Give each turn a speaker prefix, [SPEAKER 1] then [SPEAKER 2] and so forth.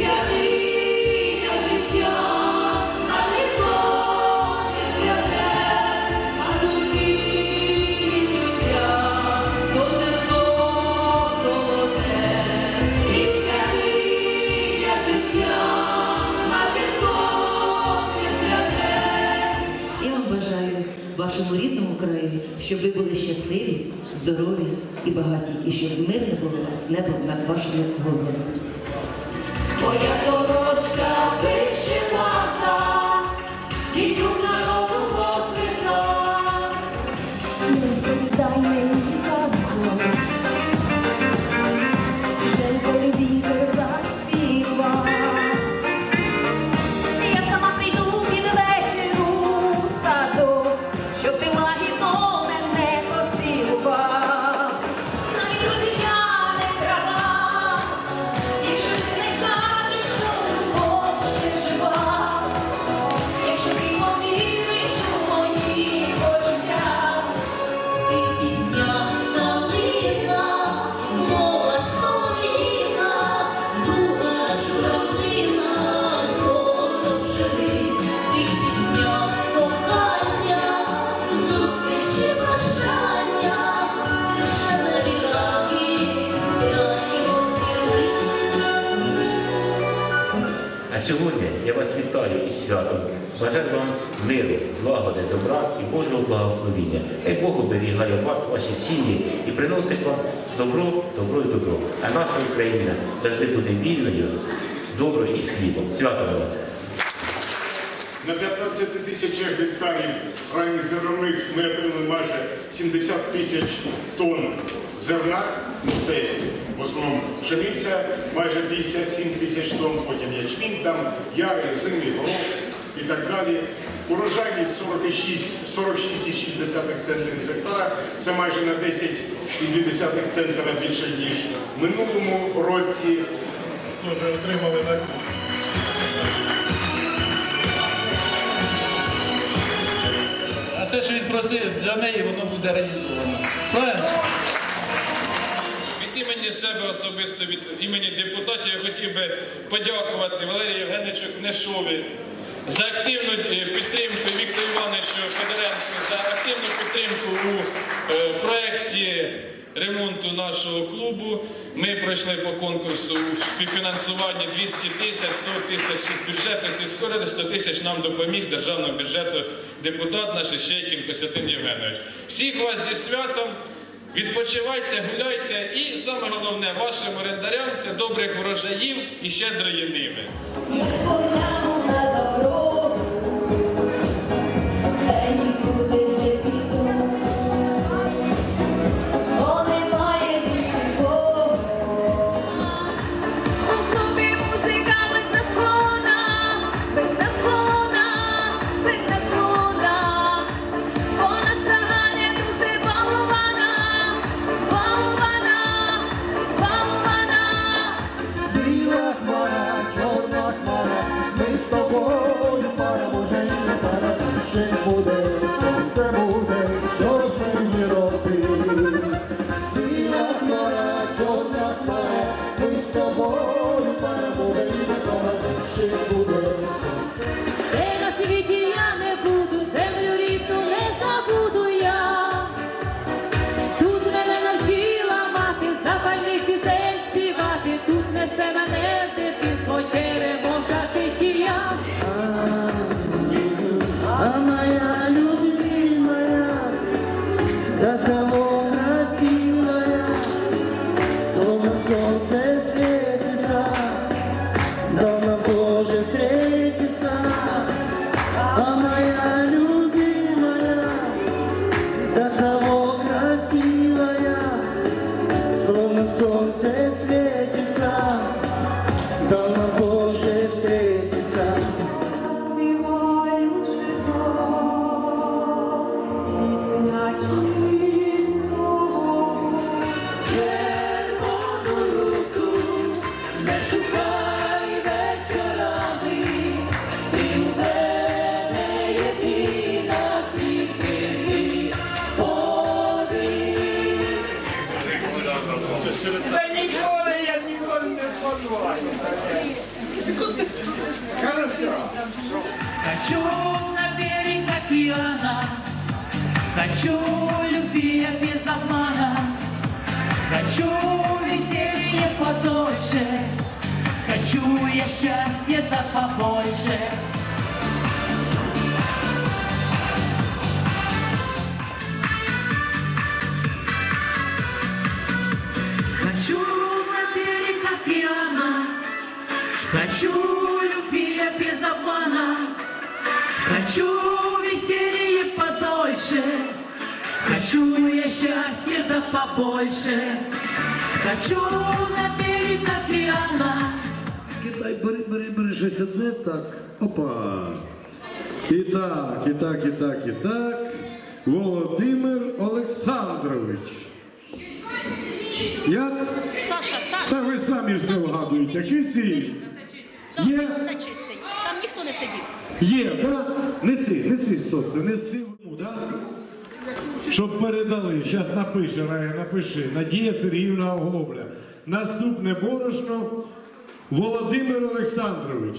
[SPEAKER 1] Я щоб ви були щасливі, здорові і багаті, і щоб мирне було небо над вашими головами.
[SPEAKER 2] Сьогодні я вас вітаю із святом. Бажаю вам миру, злагоди, добра і Божого благословіння. Хай Бог оберігає вас, ваші сім'ї і приносить вам добро, добро і добро. А наша Україна завжди буде вільною, доброю і з хлібом. Свято вас!
[SPEAKER 3] На 15 тисячах гектарів ранніх зернових ми отримали майже 70 тисяч тонн зерна. Ну, Це в основному пшениця, майже 57 тисяч тонн, потім ячмінь, там яри, зимний горох і так далі. Урожайність 46 46,6 центрів з гектара. Це майже на 10,2 центра більше, ніж в минулому році. Тоже отримали так.
[SPEAKER 4] А те, що він просив для неї, воно буде реалізовано. Правильно?
[SPEAKER 5] Імені себе особисто від імені депутатів я хотів би подякувати Валерію Євгеновичу Кнешові за активну е, підтримку Віктору Івановичу Федоренку, за активну підтримку у е, проєкті ремонту нашого клубу. Ми пройшли по конкурсу у співфінансуванні 200 тисяч, 100 тисяч із бюджету сільської ради, 100 тисяч нам допоміг державного бюджету депутат наш Щейкін Костянтин Євгенович. Всіх вас зі святом. Відпочивайте, гуляйте і саме головне вашим орендарям це добрих врожаїв і щедрої ниви.
[SPEAKER 3] 더
[SPEAKER 6] Хочу на берег океана, Хочу любви без обмана, Хочу веселье подольше, Хочу я счастья да побольше. Хочу любви без обмана, Хочу веселье подольше, Хочу я счастья да побольше, Хочу на берег океана.
[SPEAKER 7] Китай, бери, бери, бери щось одне, так. Опа. І так, і так, і так, і так. Володимир Олександрович. Як?
[SPEAKER 8] Саша, Саша,
[SPEAKER 7] Та ви самі все вгадуєте. Кисіль.
[SPEAKER 8] Там
[SPEAKER 7] Є?
[SPEAKER 8] це чистий. Там ніхто не сидів.
[SPEAKER 7] Є, да? Неси, неси, сонце, неси. Ну, да? Щоб передали. Зараз напише, Рая, напиши. Надія Сергіївна Оглобля. Наступне борошно Володимир Олександрович.